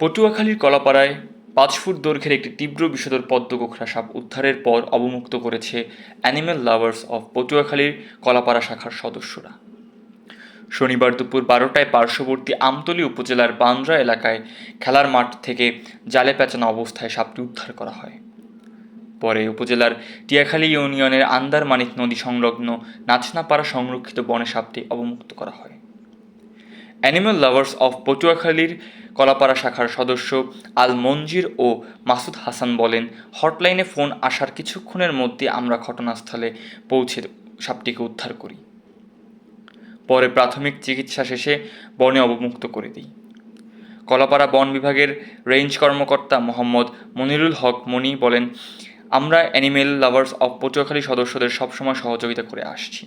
পটুয়াখালীর কলাপাড়ায় পাঁচ ফুট দৈর্ঘ্যের একটি তীব্র বিষধর পদ্মগোখরা সাপ উদ্ধারের পর অবমুক্ত করেছে অ্যানিম্যাল লাভার্স অফ পটুয়াখালীর কলাপাড়া শাখার সদস্যরা। শনিবার দুপুর বারোটায় পার্শ্ববর্তী আমতলী উপজেলার বান্দ্রা এলাকায় খেলার মাঠ থেকে জালে পেঁচানো অবস্থায় সাপটি উদ্ধার করা হয়। পরে উপজেলার টিয়াখালী ইউনিয়নের আন্দারমানিক নদী সংলগ্ন নাচনাপাড়া সংরক্ষিত বনে সাপটি অবমুক্ত করা হয়। অ্যানিম্যাল লাভার্স অফ পটুয়াখালীর কলাপাড়া শাখার সদস্য আল মঞ্জির ও মাসুদ হাসান বলেন, হটলাইনে ফোন আসার কিছুক্ষণের মধ্যে আমরা ঘটনাস্থলে পৌঁছে সাপটিকে উদ্ধার করি। পরে প্রাথমিক চিকিৎসা শেষে বনে অবমুক্ত করে দিই। কলাপাড়া বন বিভাগের রেঞ্জ কর্মকর্তা মোহাম্মদ মনিরুল হক মনি বলেন, আমরা অ্যানিমেল লাভার্স অফ পটুয়াখালী সদস্যদের সবসময় সহযোগিতা করে আসছি।